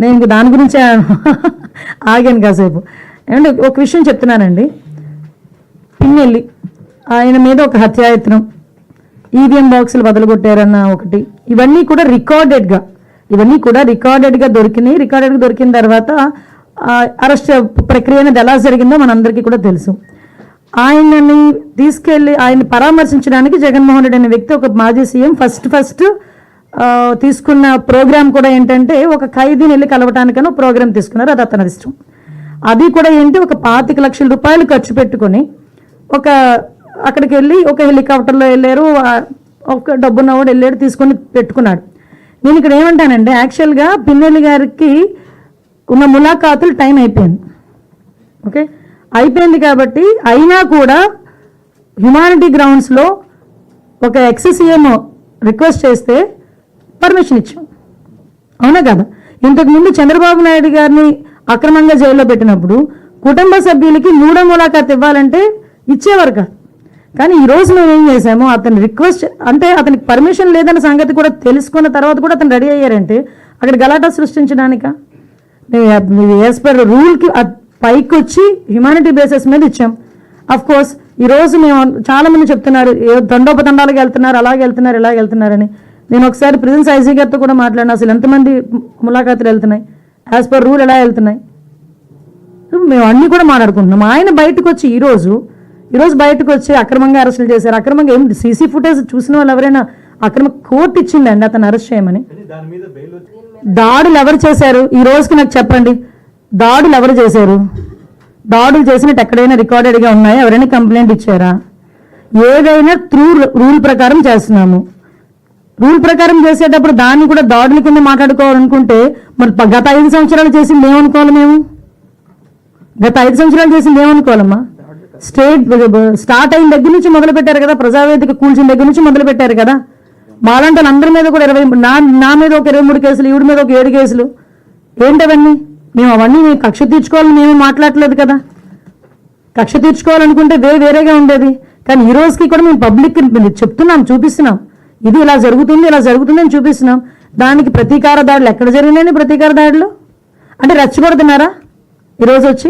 నేను ఇంక దాని గురించే ఆగాను కాసేపు. ఏమంటే ఒక విషయం చెప్తున్నానండి. పిన్నెల్లి ఆయన మీద ఒక హత్యాయత్నం ఈవీఎం బాక్సులు వదలగొట్టారన్న ఒకటి ఇవన్నీ కూడా రికార్డెడ్గా ఇవన్నీ కూడా రికార్డెడ్గా దొరికినాయి. రికార్డెడ్గా దొరికిన తర్వాత అరెస్ట్ ప్రక్రియ అనేది ఎలా జరిగిందో మనందరికీ కూడా తెలుసు. ఆయనని తీసుకెళ్ళి ఆయన పరామర్శించడానికి జగన్మోహన్ రెడ్డి అనే వ్యక్తి ఒక మాజీ సీఎం ఫస్ట్ ఫస్ట్ తీసుకున్న ప్రోగ్రామ్ కూడా ఏంటంటే ఒక ఖైదీని వెళ్ళి కలవటానికని ప్రోగ్రాం ప్రోగ్రామ్ తీసుకున్నారు అది అతని ఇష్టం. అది కూడా ఏంటి ఒక పాతిక లక్షల రూపాయలు ఖర్చు పెట్టుకొని ఒక అక్కడికి వెళ్ళి ఒక హెలికాప్టర్లో వెళ్ళారు ఒక ఒక డబ్బున్నవాడు వెళ్ళాడు తీసుకొని పెట్టుకున్నాడు. నేను ఇక్కడ ఏమంటానండి యాక్చువల్గా పిన్నెల్లి గారికి ఉన్న ములాఖాతులు టైం అయిపోయింది. ఓకే? అయిపోయింది కాబట్టి అయినా కూడా హ్యుమానిటీ గ్రౌండ్స్లో ఒక ఎక్స్సీఎం రిక్వెస్ట్ చేస్తే పర్మిషన్ ఇచ్చాం. అవునా కదా? ఇంతకు ముందు చంద్రబాబు నాయుడు గారిని అక్రమంగా జైల్లో పెట్టినప్పుడు కుటుంబ సభ్యులకి మూడో మూలాఖాత్ ఇవ్వాలంటే ఇచ్చేవారు కాదు. కానీ ఈ రోజు మేము ఏం చేసాము అతని రిక్వెస్ట్ అంటే అతనికి పర్మిషన్ లేదన్న సంగతి కూడా తెలుసుకున్న తర్వాత కూడా అతను రెడీ అయ్యారంటే అక్కడ గలాటా సృష్టించడానిక? యాజ్ పర్ రూల్కి పైకి వచ్చి హ్యుమానిటీ బేసిస్ మీద ఇచ్చాం. అఫ్ కోర్స్ ఈరోజు మేము చాలా మంది చెప్తున్నారు ఏ దండోపదండాలకు వెళ్తున్నారు అలాగే వెళ్తున్నారు ఇలాగ వెళ్తున్నారని. నేను ఒకసారి ప్రిజెన్స్ ఐసీ గారితో కూడా మాట్లాడిన అసలు ఎంతమంది ములాఖాతులు వెళ్తున్నాయి? యాజ్ పర్ రూల్ ఎలా వెళ్తున్నాయి? మేము అన్నీ కూడా మాట్లాడుకుంటున్నాం. ఆయన బయటకు వచ్చి ఈరోజు ఈరోజు బయటకు వచ్చి అక్రమంగా అరెస్టులు చేశారు. అక్రమంగా ఏం సీసీ ఫుటేజ్ చూసిన వాళ్ళు ఎవరైనా అక్రమ కోర్టు ఇచ్చిందండి అతను అరెస్ట్ చేయమని? దాడులు ఎవరు చేశారు? ఈ రోజుకి నాకు చెప్పండి. దాడులు ఎవరు చేశారు? దాడులు చేసినట్టు ఎక్కడైనా రికార్డెడ్గా ఉన్నాయా? ఎవరైనా కంప్లైంట్ ఇచ్చారా? ఏదైనా త్రూ రూల్ ప్రకారం చేస్తున్నాము. రూల్ ప్రకారం చేసేటప్పుడు దాన్ని కూడా దాడుల కింద మాట్లాడుకోవాలనుకుంటే మరి గత ఐదు సంవత్సరాలు చేసింది ఏమనుకోవాలి మేము? గత ఐదు సంవత్సరాలు చేసింది ఏమనుకోవాలమ్మా స్టేట్ స్టార్ట్ అయిన దగ్గర నుంచి మొదలు పెట్టారు కదా ప్రజావేదిక కూల్చిన దగ్గర నుంచి మొదలు పెట్టారు కదా. మాలాంటి అందరి మీద కూడా ఇరవై నా నా మీద ఒక ఇరవై మూడు కేసులు ఈవిడ మీద ఒక ఏడు కేసులు. ఏంటవన్నీ? మేము అవన్నీ మేము కక్ష తీర్చుకోవాలని మేము మాట్లాడలేదు కదా. కక్ష తీర్చుకోవాలనుకుంటే వేరే వేరేగా ఉండేది. కానీ ఈ రోజుకి కూడా మేము పబ్లిక్ చెప్తున్నాం చూపిస్తున్నాం. ఇది ఇలా జరుగుతుంది ఇలా జరుగుతుంది అని చూపిస్తున్నాం. దానికి ప్రతీకార దాడులు ఎక్కడ జరిగినాయి ప్రతీకార దాడులు? అంటే రెచ్చగొడుతున్నారా ఈరోజు వచ్చి?